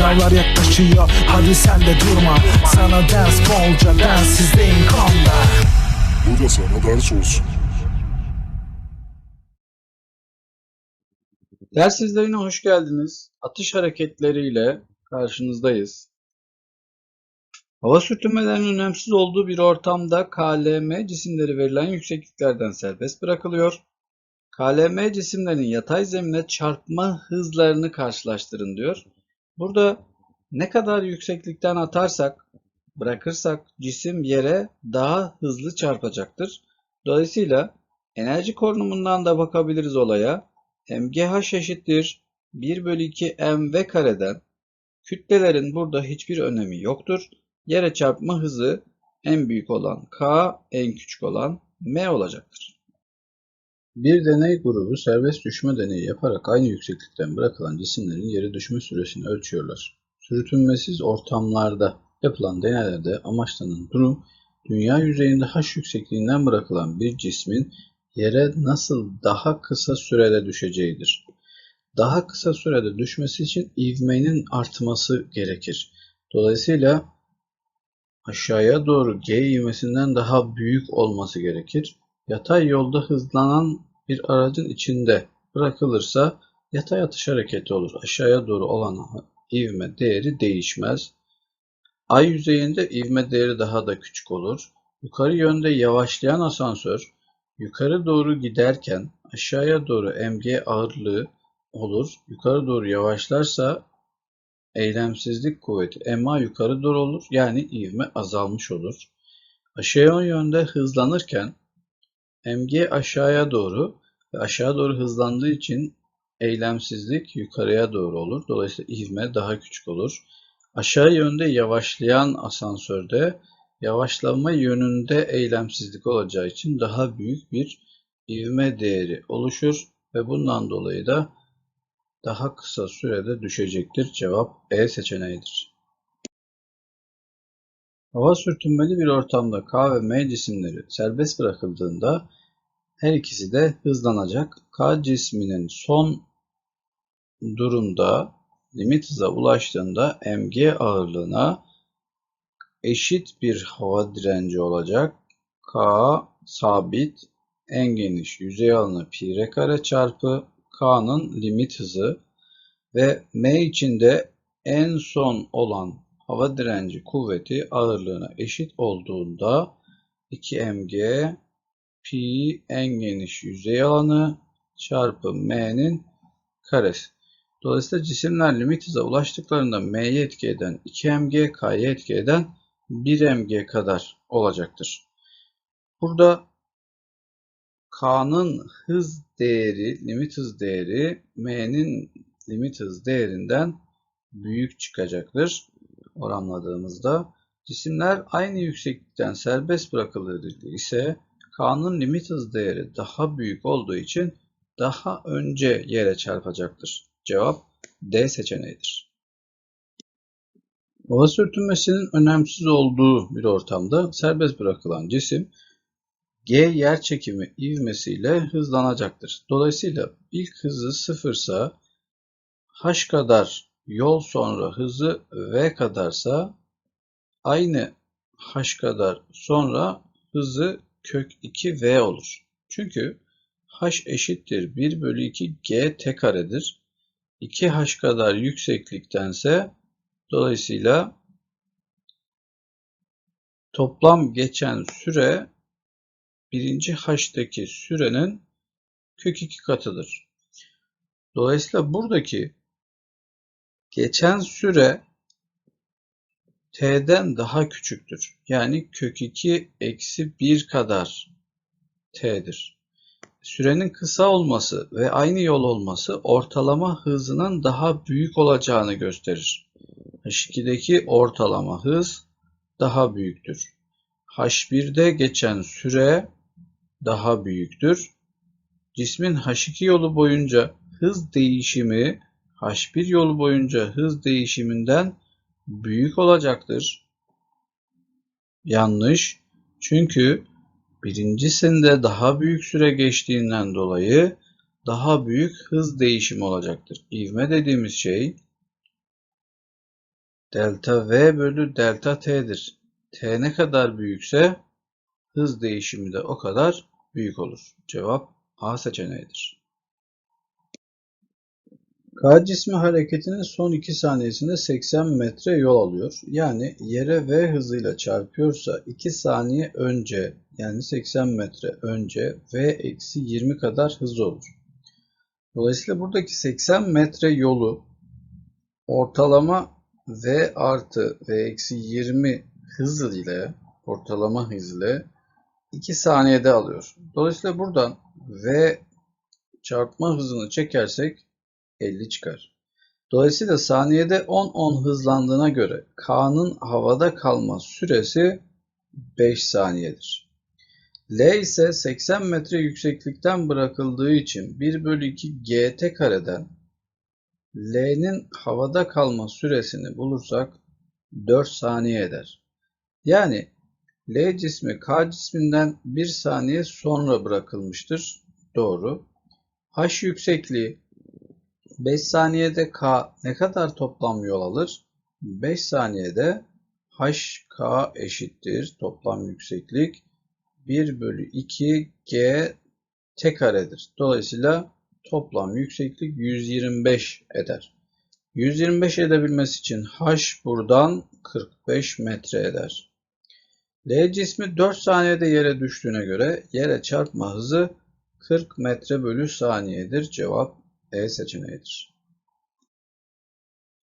Sınavlar yaklaşıyor hadi sen de durma Sana ders bolca densizliğin konda Bu da sana ders olsun. Ders izleyine hoş geldiniz. Atış hareketleriyle karşınızdayız. Hava sürtünmelerinin önemsiz olduğu bir ortamda KLM cisimleri verilen yüksekliklerden serbest bırakılıyor. KLM cisimlerin yatay zemine çarpma hızlarını karşılaştırın diyor. Burada ne kadar yükseklikten atarsak, bırakırsak cisim yere daha hızlı çarpacaktır. Dolayısıyla enerji korunumundan da bakabiliriz olaya. MGH eşittir 1 bölü 2 mv kareden kütlelerin burada hiçbir önemi yoktur. Yere çarpma hızı en büyük olan K, en küçük olan M olacaktır. Bir deney grubu serbest düşme deneyi yaparak aynı yükseklikten bırakılan cisimlerin yere düşme süresini ölçüyorlar. Sürtünmesiz ortamlarda yapılan deneylerde amaçlanan durum, dünya yüzeyinde h yüksekliğinden bırakılan bir cismin yere nasıl daha kısa sürede düşeceğidir. Daha kısa sürede düşmesi için ivmenin artması gerekir. Dolayısıyla aşağıya doğru G ivmesinden daha büyük olması gerekir. Yatay yolda hızlanan bir aracın içinde bırakılırsa yatay atış hareketi olur. Aşağıya doğru olan ivme değeri değişmez. Ay yüzeyinde ivme değeri daha da küçük olur. Yukarı yönde yavaşlayan asansör yukarı doğru giderken aşağıya doğru mg ağırlığı olur. Yukarı doğru yavaşlarsa eylemsizlik kuvveti ma yukarı doğru olur. Yani ivme azalmış olur. Aşağı yönde hızlanırken mg aşağıya doğru ve aşağı doğru hızlandığı için eylemsizlik yukarıya doğru olur. Dolayısıyla ivme daha küçük olur. Aşağı yönde yavaşlayan asansörde yavaşlama yönünde eylemsizlik olacağı için daha büyük bir ivme değeri oluşur ve bundan dolayı da daha kısa sürede düşecektir. Cevap E seçeneğidir. Hava sürtünmeli bir ortamda K ve M cisimleri serbest bırakıldığında her ikisi de hızlanacak. K cisminin son durumda limit hıza ulaştığında mg ağırlığına eşit bir hava direnci olacak. K sabit en geniş yüzey alanı pi r kare çarpı K'nın limit hızı ve M içinde en son olan hava direnci kuvveti ağırlığına eşit olduğunda 2 mg pi en geniş yüzey alanı çarpı m'nin karesi. Dolayısıyla cisimler limit hıza ulaştıklarında m'ye etki eden 2 mg, k'ya etki eden 1 mg kadar olacaktır. Burada k'nın hız değeri, limit hız değeri m'nin limit hız değerinden büyük çıkacaktır. Oranladığımızda cisimler aynı yükseklikten serbest bırakılır ise k'nın limit hız değeri daha büyük olduğu için daha önce yere çarpacaktır. Cevap D seçeneğidir. Hava sürtünmesinin önemsiz olduğu bir ortamda serbest bırakılan cisim G yer çekimi ivmesiyle hızlanacaktır. Dolayısıyla ilk hızı sıfırsa h kadar yol sonra hızı v kadarsa aynı h kadar sonra hızı kök 2 v olur. Çünkü h eşittir 1 bölü 2 g t karedir. 2h kadar yüksekliktense dolayısıyla toplam geçen süre birinci h'taki sürenin kök 2 katıdır. Dolayısıyla buradaki geçen süre t'den daha küçüktür. Yani kök 2 eksi 1 kadar t'dir. Sürenin kısa olması ve aynı yol olması ortalama hızının daha büyük olacağını gösterir. H2'deki ortalama hız daha büyüktür. H1'de geçen süre daha büyüktür. Cismin H2 yolu boyunca hız değişimi H1 yolu boyunca hız değişiminden büyük olacaktır. Yanlış. Çünkü birincisinde daha büyük süre geçtiğinden dolayı daha büyük hız değişimi olacaktır. İvme dediğimiz şey delta V bölü delta T'dir. T ne kadar büyükse hız değişimi de o kadar büyük olur. Cevap A seçeneğidir. K cismi hareketinin son 2 saniyesinde 80 metre yol alıyor. Yani yere V hızıyla çarpıyorsa 2 saniye önce yani 80 metre önce V eksi 20 kadar hız olur. Dolayısıyla buradaki 80 metre yolu ortalama V artı V eksi 20 hız ile ortalama hız ile 2 saniyede alıyor. Dolayısıyla buradan V çarpma hızını çekersek 50 çıkar. Dolayısıyla saniyede 10-10 hızlandığına göre K'nın havada kalma süresi 5 saniyedir. L ise 80 metre yükseklikten bırakıldığı için 1 bölü 2 gt kareden L'nin havada kalma süresini bulursak 4 saniye eder. Yani L cismi K cisminden 1 saniye sonra bırakılmıştır. Doğru. H yüksekliği 5 saniyede K ne kadar toplam yol alır? 5 saniyede HK eşittir toplam yükseklik 1 bölü 2 G T karedir. Dolayısıyla toplam yükseklik 125 eder. 125 edebilmesi için H buradan 45 metre eder. L cismi 4 saniyede yere düştüğüne göre yere çarpma hızı 40 metre bölü saniyedir. Cevap E seçeneğidir.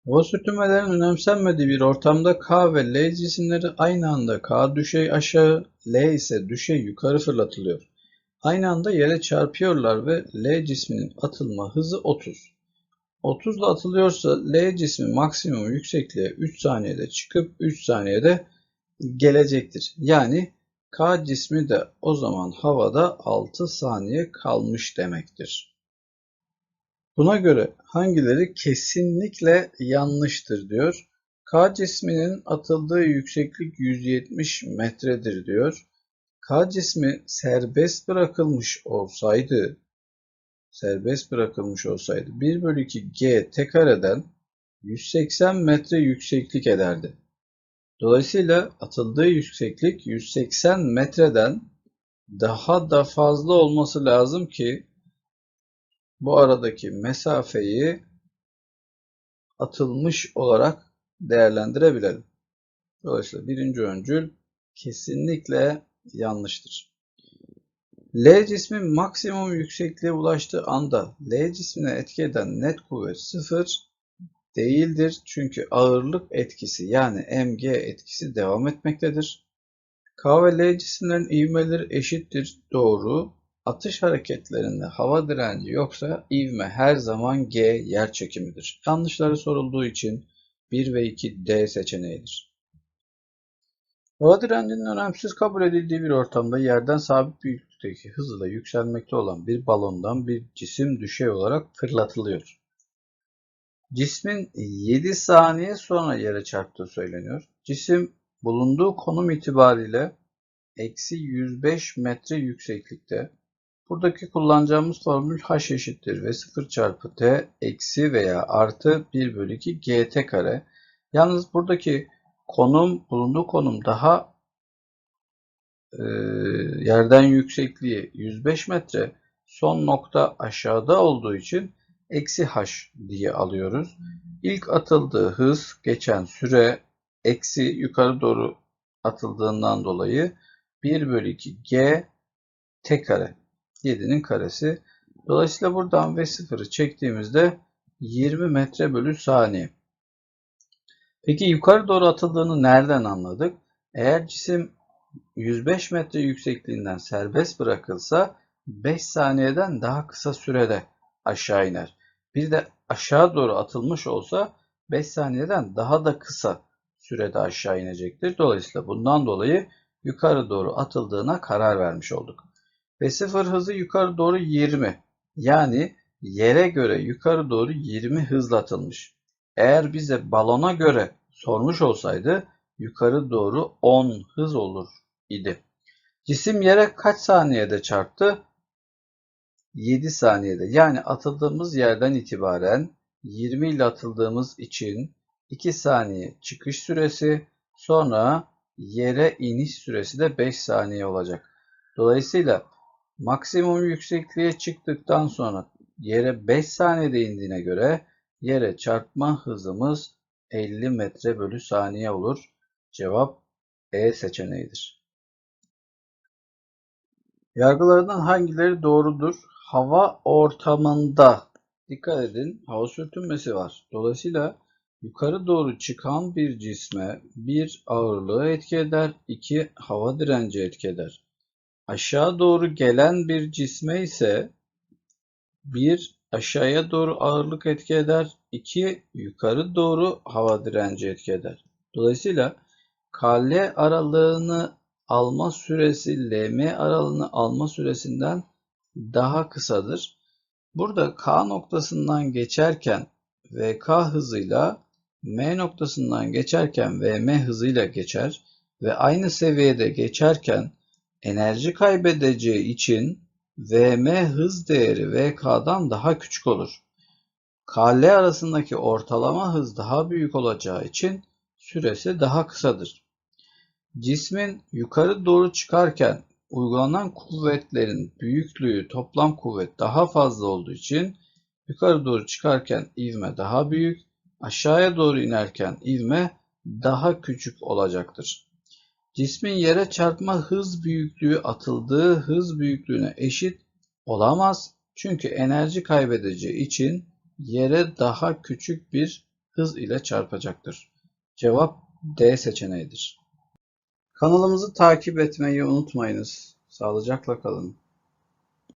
Hava sürtünmelerinin önemsenmediği bir ortamda K ve L cisimleri aynı anda K düşey aşağı, L ise düşey yukarı fırlatılıyor. Aynı anda yere çarpıyorlar ve L cisminin atılma hızı 30. 30 ile atılıyorsa L cismi maksimum yüksekliğe 3 saniyede çıkıp 3 saniyede gelecektir. Yani K cismi de o zaman havada 6 saniye kalmış demektir. Buna göre hangileri kesinlikle yanlıştır diyor. K cisminin atıldığı yükseklik 170 metredir diyor. K cismi serbest bırakılmış olsaydı serbest bırakılmış olsaydı 1 bölü 2 G t kareden 180 metre yükseklik ederdi. Dolayısıyla atıldığı yükseklik 180 metreden daha da fazla olması lazım ki bu aradaki mesafeyi atılmış olarak değerlendirebilelim. Dolayısıyla birinci öncül kesinlikle yanlıştır. L cismi maksimum yüksekliğe ulaştığı anda L cismine etki eden net kuvvet sıfır değildir. Çünkü ağırlık etkisi yani mg etkisi devam etmektedir. K ve L cisimlerin ivmeleri eşittir. Doğru. Atış hareketlerinde hava direnci yoksa ivme her zaman G yer çekimidir. Yanlışları sorulduğu için 1 ve 2 D seçeneğidir. Hava direncinin önemsiz kabul edildiği bir ortamda yerden sabit büyüklükteki hızla yükselmekte olan bir balondan bir cisim düşey olarak fırlatılıyor. Cismin 7 saniye sonra yere çarptığı söyleniyor. Cisim bulunduğu konum itibariyle eksi 105 metre yükseklikte. Buradaki kullanacağımız formül h eşittir ve 0 çarpı t eksi veya artı 1 bölü 2 gt kare. Yalnız buradaki konum, bulunduğu konum daha e, yerden yüksekliği 105 metre. Son nokta aşağıda olduğu için eksi h diye alıyoruz. İlk atıldığı hız, geçen süre eksi yukarı doğru atıldığından dolayı 1 bölü 2 g t kare. 7'nin karesi. Dolayısıyla buradan V0'ı çektiğimizde 20 metre bölü saniye. Peki yukarı doğru atıldığını nereden anladık? Eğer cisim 105 metre yüksekliğinden serbest bırakılsa 5 saniyeden daha kısa sürede aşağı iner. Bir de aşağı doğru atılmış olsa 5 saniyeden daha da kısa sürede aşağı inecektir. Dolayısıyla bundan dolayı yukarı doğru atıldığına karar vermiş olduk. Ve sıfır hızı yukarı doğru 20. Yani yere göre yukarı doğru 20 hızla atılmış. Eğer bize balona göre sormuş olsaydı yukarı doğru 10 hız olur idi. Cisim yere kaç saniyede çarptı? 7 saniyede. Yani atıldığımız yerden itibaren 20 ile atıldığımız için 2 saniye çıkış süresi, sonra yere iniş süresi de 5 saniye olacak. Dolayısıyla maksimum yüksekliğe çıktıktan sonra yere 5 saniyede indiğine göre yere çarpma hızımız 50 metre bölü saniye olur. Cevap E seçeneğidir. Yargılardan hangileri doğrudur? Hava ortamında dikkat edin hava sürtünmesi var. Dolayısıyla yukarı doğru çıkan bir cisme bir ağırlığı etki eder, iki hava direnci etki eder. Aşağı doğru gelen bir cisme ise bir aşağıya doğru ağırlık etki eder, iki yukarı doğru hava direnci etki eder. Dolayısıyla KL aralığını alma süresi LM aralığını alma süresinden daha kısadır. Burada K noktasından geçerken VK hızıyla M noktasından geçerken VM hızıyla geçer ve aynı seviyede geçerken enerji kaybedeceği için VM hız değeri VK'dan daha küçük olur. KL arasındaki ortalama hız daha büyük olacağı için süresi daha kısadır. Cismin yukarı doğru çıkarken uygulanan kuvvetlerin büyüklüğü toplam kuvvet daha fazla olduğu için yukarı doğru çıkarken ivme daha büyük, aşağıya doğru inerken ivme daha küçük olacaktır. Cismin yere çarpma hız büyüklüğü atıldığı hız büyüklüğüne eşit olamaz. Çünkü enerji kaybedeceği için yere daha küçük bir hız ile çarpacaktır. Cevap D seçeneğidir. Kanalımızı takip etmeyi unutmayınız. Sağlıcakla kalın.